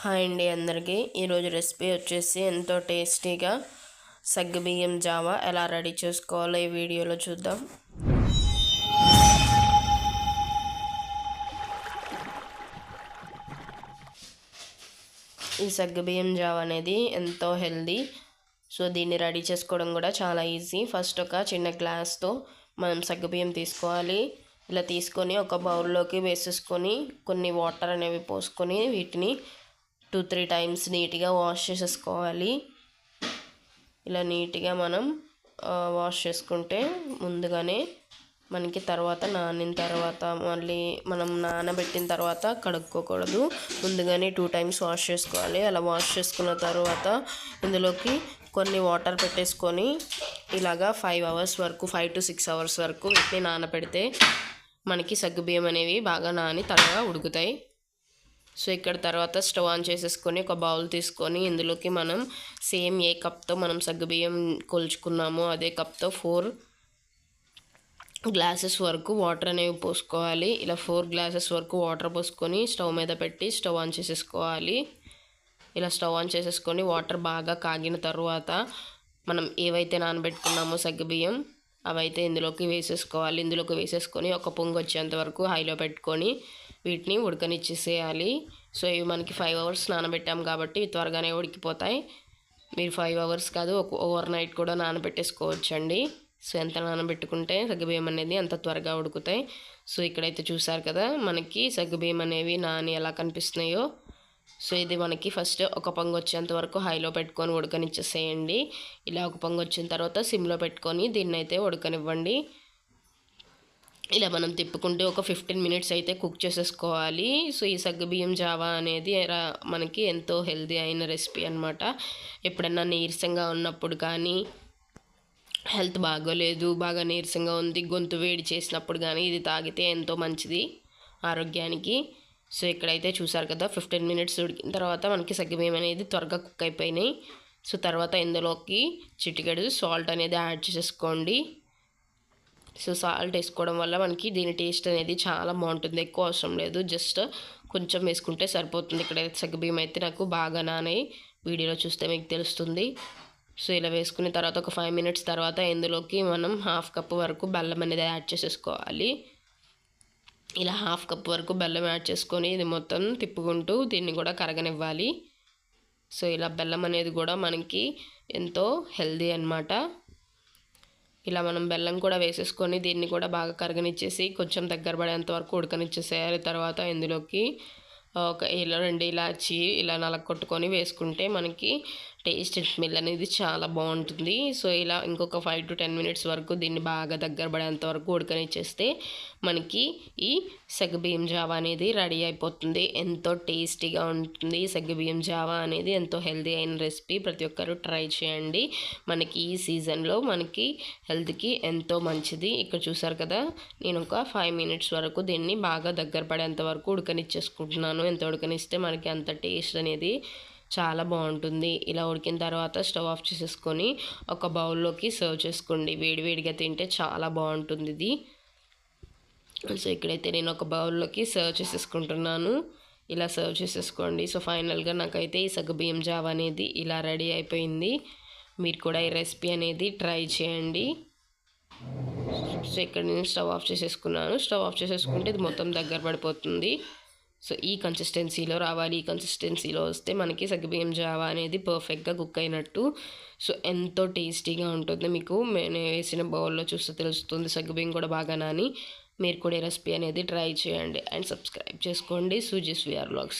Hi అండి అందరికీ. ఈరోజు రెసిపీ వచ్చేసి ఎంతో టేస్టీగా సగ్గుబియ్యం జావా ఎలా రెడీ చేసుకోవాలో ఈ వీడియోలో చూద్దాం. ఈ సగ్గుబియ్యం జావ అనేది ఎంతో హెల్దీ. సో దీన్ని రెడీ చేసుకోవడం కూడా చాలా ఈజీ. ఫస్ట్ ఒక చిన్న గ్లాస్తో మనం సగ్గుబియ్యం తీసుకోవాలి. ఇలా తీసుకొని ఒక బౌల్లోకి వేసేసుకొని కొన్ని వాటర్ అనేవి పోసుకొని వీటిని టూ త్రీ టైమ్స్ నీట్గా వాష్ చేసేసుకోవాలి. ఇలా నీట్గా మనం వాష్ చేసుకుంటే ముందుగానే మనకి తర్వాత నానిన తర్వాత మళ్ళీ మనం నానబెట్టిన తర్వాత కడుక్కోకూడదు. ముందుగానే టూ టైమ్స్ వాష్ చేసుకోవాలి. అలా వాష్ చేసుకున్న తర్వాత ఇందులోకి కొన్ని వాటర్ పెట్టేసుకొని ఇలాగా ఫైవ్ అవర్స్ వరకు ఫైవ్ టు సిక్స్ అవర్స్ వరకు వీటిని నానబెడితే మనకి సగ్గుబియ్యం అనేవి బాగా నాని త్వరగా ఉడుకుతాయి. సో ఇక్కడ తర్వాత స్టవ్ ఆన్ చేసేసుకొని ఒక బౌల్ తీసుకొని ఇందులోకి మనం సేమ్ ఏ కప్తో మనం సగ్గుబియ్యం కొలుచుకున్నామో అదే కప్తో ఫోర్ గ్లాసెస్ వరకు వాటర్ అనేవి పోసుకోవాలి. ఇలా ఫోర్ గ్లాసెస్ వరకు వాటర్ పోసుకొని స్టవ్ మీద పెట్టి స్టవ్ ఆన్ చేసేసుకోవాలి. ఇలా స్టవ్ ఆన్ చేసేసుకొని వాటర్ బాగా కాగిన తర్వాత మనం ఏవైతే నానబెట్టుకున్నామో సగ్గుబియ్యం అవైతే ఇందులోకి వేసేసుకోవాలి. ఇందులోకి వేసేసుకొని ఒక పొంగు వచ్చేంత వరకు హైలో పెట్టుకొని వీటిని ఉడకనిచ్చేసేయాలి. సో ఇవి మనకి ఫైవ్ అవర్స్ నానబెట్టాం కాబట్టి త్వరగానే ఉడికిపోతాయి. మీరు ఫైవ్ అవర్స్ కాదు ఒక ఓవర్ నైట్ కూడా నానబెట్టేసుకోవచ్చండి. సో ఎంత నానబెట్టుకుంటే సగ్గుబియ్యం అనేది అంత త్వరగా ఉడుకుతాయి. సో ఇక్కడైతే చూసారు కదా మనకి సగ్గుబియ్యం అనేవి నాని ఎలా కనిపిస్తున్నాయో. సో ఇది మనకి ఫస్ట్ ఒక పొంగు వచ్చేంత వరకు హైలో పెట్టుకొని ఉడకనిచ్చేసేయండి. ఇలా ఒక పొంగు వచ్చిన తర్వాత సిమ్లో పెట్టుకొని దీన్ని అయితే ఉడకనివ్వండి. ఇలా మనం తిప్పుకుంటే ఒక ఫిఫ్టీన్ మినిట్స్ అయితే కుక్ చేసేసుకోవాలి. సో ఈ సగ్గుబియ్యం జావా అనేది మనకి ఎంతో హెల్దీ అయిన రెసిపీ అనమాట ఎప్పుడన్నా నీరసంగా ఉన్నప్పుడు కానీ హెల్త్ బాగోలేదు బాగా నీరసంగా ఉంది గొంతు వేడి చేసినప్పుడు కానీ ఇది తాగితే ఎంతో మంచిది ఆరోగ్యానికి. సో ఇక్కడైతే చూసారు కదా ఫిఫ్టీన్ మినిట్స్ ఉడికిన తర్వాత మనకి సగ్గుబియ్యం అనేది త్వరగా కుక్ అయిపోయినాయి. సో తర్వాత ఇందులోకి చిటికెడు సాల్ట్ అనేది యాడ్ చేసేసుకోండి. సో సాల్ట్ వేసుకోవడం వల్ల మనకి దీని టేస్ట్ అనేది చాలా బాగుంటుంది ఎక్కువ అవసరం లేదు. జస్ట్ కొంచెం వేసుకుంటే సరిపోతుంది. ఇక్కడ సగ్గుబియ్యం అయితే నాకు బాగా నానాయి. వీడియోలో చూస్తే మీకు తెలుస్తుంది. సో ఇలా వేసుకున్న తర్వాత ఒక ఫైవ్ మినిట్స్ తర్వాత ఇందులోకి మనం హాఫ్ కప్ వరకు బెల్లం అనేది యాడ్ చేసేసుకోవాలి. ఇలా హాఫ్ కప్ వరకు బెల్లం యాడ్ చేసుకొని ఇది మొత్తం తిప్పుకుంటూ దీన్ని కూడా కరగనివ్వాలి. సో ఇలా బెల్లం అనేది కూడా మనకి ఎంతో హెల్దీ అనమాట ఇలా మనం బెల్లం కూడా వేసేసుకొని దీన్ని కూడా బాగా కరగనిచ్చేసి కొంచెం దగ్గర పడేంత వరకు ఉడకనిచ్చేసేయాలి. తర్వాత ఇందులోకి ఒక ఇలా రెండు ఇలాచి ఇలా నలగొట్టుకొని వేసుకుంటే మనకి టేస్ట్ స్మెల్ అనేది చాలా బాగుంటుంది. సో ఇలా ఇంకొక ఫైవ్ టు టెన్ మినిట్స్ వరకు దీన్ని బాగా దగ్గర పడేంత వరకు ఉడకనిచ్చేస్తే మనకి ఈ సగ్గుబియ్యం జావా అనేది రెడీ అయిపోతుంది. ఎంతో టేస్టీగా ఉంటుంది సగ్గుబియ్యం జావా అనేది. ఎంతో హెల్దీ అయిన రెసిపీ. ప్రతి ఒక్కరు ట్రై చేయండి. మనకి ఈ సీజన్లో మనకి హెల్త్కి ఎంతో మంచిది. ఇక్కడ చూసారు కదా నేను ఒక ఫైవ్ మినిట్స్ వరకు దీన్ని బాగా దగ్గర పడేంత వరకు ఉడకనిచ్చేసుకుంటున్నాను. ఎంత ఉడకనిస్తే మనకి అంత టేస్ట్ అనేది చాలా బాగుంటుంది. ఇలా ఉడికిన తర్వాత స్టవ్ ఆఫ్ చేసేసుకొని ఒక బౌల్లోకి సర్వ్ చేసుకోండి. వేడివేడిగా తింటే చాలా బాగుంటుంది ఇది. సో ఇక్కడైతే నేను ఒక బౌల్లోకి సర్వ్ చేసేసుకుంటున్నాను. ఇలా సర్వ్ చేసేసుకోండి. సో ఫైనల్గా నాకైతే ఈ సగ్గుబియ్యం జావ అనేది ఇలా రెడీ అయిపోయింది. మీరు కూడా ఈ రెసిపీ అనేది ట్రై చేయండి. సో ఇక్కడ నేను స్టవ్ ఆఫ్ చేసేసుకున్నాను. స్టవ్ ఆఫ్ చేసేసుకుంటే ఇది మొత్తం దగ్గర పడిపోతుంది. సో ఈ కన్సిస్టెన్సీలో రావాలి ఈ కన్సిస్టెన్సీలో వస్తే మనకి సగ్గుబియ్యం జావా అనేది పర్ఫెక్ట్గా కుక్ అయినట్టు. సో ఎంతో టేస్టీగా ఉంటుంది. మీకు నేను వేసిన బౌల్లో చూస్తే తెలుస్తుంది సగ్గుబియ్యం కూడా బాగా నాని మీరు కూడా ఈ రెసిపీ అనేది ట్రై చేయండి. అండ్ సబ్స్క్రైబ్ చేసుకోండి. సూజిస్ విఆర్ బ్లాగ్స్